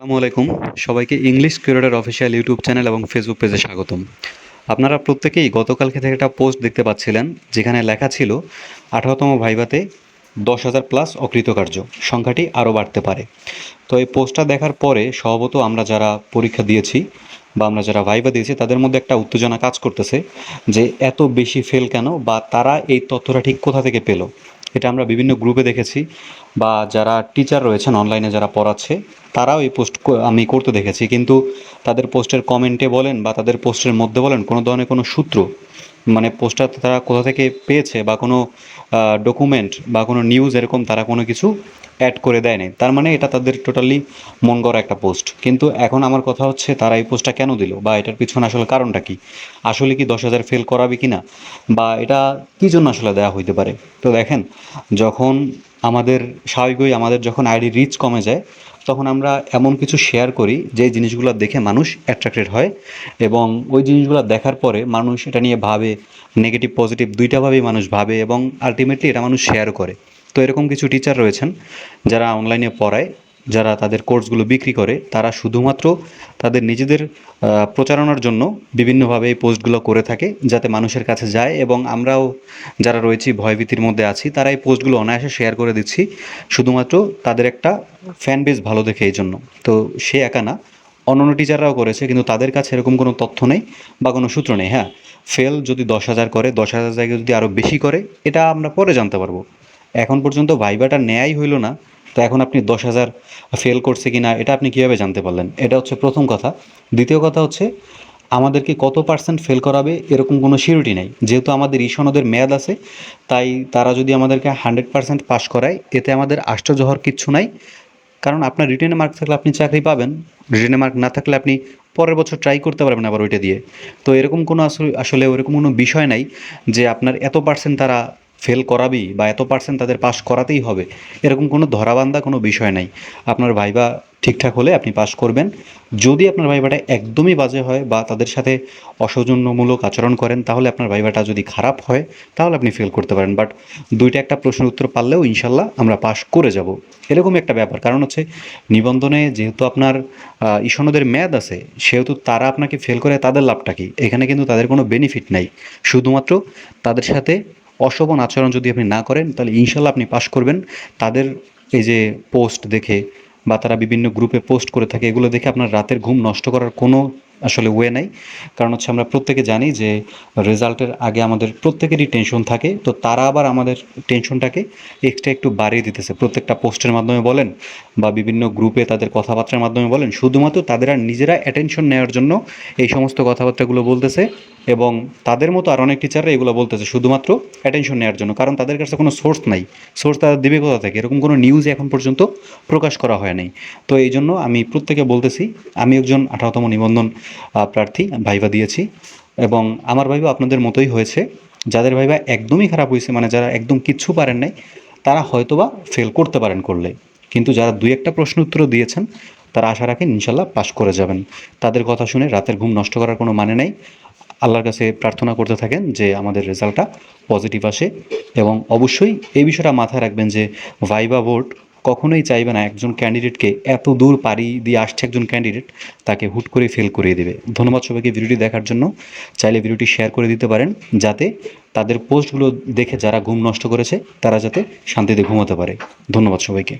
আসসালামু আলাইকুম। সবাইকে English curator official YouTube channel এবং ফেসবুক পেজে স্বাগতম। আপনারা প্রত্যেকেই গতকালকে থেকে একটা পোস্ট দেখতে পাচ্ছিলেন, যেখানে লেখা ছিল, আঠারোতম ভাইভাতে দশ হাজার প্লাস অকৃতকার্য, সংখ্যাটি আরও বাড়তে পারে। তো এই পোস্টটা দেখার পরে স্বভাবত আমরা যারা পরীক্ষা দিয়েছি বা আমরা যারা ভাইভা দিয়েছি, তাদের মধ্যে একটা উত্তেজনা কাজ করতেছে যে এত বেশি ফেল কেন বা তারা এই তথ্যটা ঠিক কোথা থেকে পেল? এটা আমরা বিভিন্ন গ্রুপে দেখেছি বা যারা টিচার রয়েছেন অনলাইনে যারা পড়াচ্ছে, তারাও এই পোস্ট আমি করতে দেখেছি। কিন্তু তাদের পোস্টের কমেন্টে বলেন বা তাদের পোস্টের মধ্যে বলেন, কোনো ধরনের কোনো সূত্র মানে পোস্টার তারা কোথা থেকে পেয়েছে বা কোনো ডকুমেন্ট বা কোনো নিউজ এরকম তারা কোনো কিছু অ্যাড করে দেয়নি। তার মানে এটা তাদের টোটালি মন গড়া একটা পোস্ট কিন্তু এখন আমার কথা হচ্ছে তারা এই পোস্টটা কেন দিল বা এটার পিছনে আসলে কারণটা কি? আসলে কি দশ হাজার ফেল করাবে কি না বা এটা কী জন্য আসলে দেওয়া হইতে পারে? তো দেখেন, যখন আমাদের স্বাভাবিকই আমাদের যখন আইডি রিচ কমে যায়, তখন আমরা এমন কিছু শেয়ার করি যে জিনিসগুলো দেখে মানুষ অ্যাট্রাক্টেড হয় এবং ওই জিনিসগুলো দেখার পরে মানুষ এটা নিয়ে ভাবে নেগেটিভ পজিটিভ দুইটাভাবেই মানুষ ভাবে এবং আলটিমেটলি এটা মানুষ শেয়ার করে। তো এরকম কিছু টিচার রয়েছেন যারা অনলাইনে পড়ায়। যারা তাদের কোর্সগুলো বিক্রি করে, তারা শুধুমাত্র তাদের নিজেদের প্রচারণার জন্য বিভিন্নভাবে এই পোস্টগুলো করে থাকে যাতে মানুষের কাছে যায় এবং আমরাও যারা রয়েছি ভয়ভীতির মধ্যে আছি, তারা এই পোস্টগুলো অনায়াসে শেয়ার করে দিচ্ছি। শুধুমাত্র তাদের একটা ফ্যান বেস ভালো দেখে এই জন্য। তো সে একা না, অন্যান্য টিচাররাও করেছে, কিন্তু তাদের কাছে এরকম কোনো তথ্য নেই বা কোনো সূত্র নেই। হ্যাঁ ফেল যদি দশ হাজার করে, দশ হাজার জায়গায় যদি আরও বেশি করে, এটা আমরা পরে জানতে পারব। এখন পর্যন্ত ভাইবাটা নেয়াই হইল না তো এখন আপনি দশ হাজার ফেল করছে কি না এটা আপনি কীভাবে জানতে পারলেন? এটা হচ্ছে প্রথম কথা। দ্বিতীয় কথা হচ্ছে, আমাদেরকে কত পার্সেন্ট ফেল করাবে এরকম কোনো সিউরিটি নেই। যেহেতু আমাদের ই সনদের মেয়াদ আছে, তাই তারা যদি আমাদেরকে হান্ড্রেড পার্সেন্ট পাস করায়, এতে আমাদের আশ্চর্য হওয়ার কিচ্ছু নাই। কারণ আপনার রিটেনে মার্ক থাকলে আপনি চাকরি পাবেন রিটেনে মার্ক না থাকলে আপনি পরের বছর ট্রাই করতে পারবেন আবার ওইটা দিয়ে। তো এরকম কোনো আসলে আসলে ওরকম কোনো বিষয় নাই যে আপনার এত পার্সেন্ট তারা ফেল করাবেই বা এত পার্সেন্ট তাদের পাস করাতেই হবে, এরকম কোনো ধরাবান্ধা কোনো বিষয় নাই। আপনার ভাইবা ঠিকঠাক হলে আপনি পাস করবেন। যদি আপনার ভাইবাটা একদমই বাজে হয় বা তাদের সাথে অসৌজন্যমূলক আচরণ করেন, তাহলে আপনার ভাইবাটা যদি খারাপ হয়, তাহলে আপনি ফেল করতে পারেন। বাট দুইটা একটা প্রশ্নের উত্তর পারলেও ইনশাল্লাহ আমরা পাস করে যাব। এরকম একটা ব্যাপার। কারণ হচ্ছে নিবন্ধনে যেহেতু আপনার ইসনদের মেয়াদ আছে, সেহেতু তারা আপনাকে ফেল করে, তাদের লাভটা কি? এখানে কিন্তু তাদের কোনো বেনিফিট নাই। শুধুমাত্র তাদের সাথে অশোভন আচরণ যদি আপনি না করেন, তাহলে ইনশাল্লাহ আপনি পাশ করবেন। তাদের এই যে পোস্ট দেখে বা তারা বিভিন্ন গ্রুপে পোস্ট করে থাকে, এগুলো দেখে আপনার রাতের ঘুম নষ্ট করার কোনো আসলে ওয়ে নাই। কারণ হচ্ছে আমরা প্রত্যেকে জানি যে রেজাল্টের আগে আমাদের প্রত্যেকেরই টেনশন থাকে, তো তারা আবার আমাদের টেনশনটাকে এক্সট্রা একটু বাড়িয়ে দিতেছে। প্রত্যেকটা পোস্টের মাধ্যমে বলেন বা বিভিন্ন গ্রুপে তাদের কথাবার্তার মাধ্যমে বলেন, শুধুমাত্র তাদের আর নিজেরা অ্যাটেনশন নেওয়ার জন্য এই সমস্ত কথাবার্তাগুলো বলতেছে এবং তাদের মতো আর অনেক টিচাররা এগুলো বলতেছে, শুধুমাত্র অ্যাটেনশন নেওয়ার জন্য। কারণ তাদের কাছে কোনো সোর্স নাই। সোর্স তারা দেবে কোথা থেকে? এরকম কোনো নিউজ এখন পর্যন্ত প্রকাশ করা হয় নাই। তো এই জন্য আমি প্রত্যেকে বলতেছি, আমি একজন আঠারোতম নিবন্ধন প্রার্থী ভাইবা দিয়েছি। এবং আমার ভাইবা আপনাদের মতোই হয়েছে। যাদের ভাইবা একদমই খারাপ হয়েছে মানে যারা একদম কিচ্ছু পারেন নাই, তারা হয়তোবা ফেল করতে পারেন করলে। কিন্তু যারা দুই একটা প্রশ্ন উত্তর দিয়েছেন, তারা আশা রাখেন ইনশাল্লাহ পাশ করে যাবেন। তাদের কথা শুনে রাতের ঘুম নষ্ট করার কোনো মানে নেই। আল্লাহর কাছে প্রার্থনা করতে থাকেন যে আমাদের রেজাল্টটা পজিটিভ আসে। এবং অবশ্যই এই বিষয়টা মাথায় রাখবেন যে ভাইবা ভোট কখনোই চাইবে না একজন ক্যান্ডিডেটকে এত দূর পাড়ি দিয়ে আসছে একজন ক্যান্ডিডেট তাকে হুট করে ফেল করিয়ে দেবে। ধন্যবাদ সবাইকে ভিডিওটি দেখার জন্য। চাইলে ভিডিওটি শেয়ার করে দিতে পারেন, যাতে তাদের পোস্টগুলো দেখে যারা ঘুম নষ্ট করেছে, তারা যাতে শান্তিতে ঘুমাতে পারে। ধন্যবাদ সবাইকে।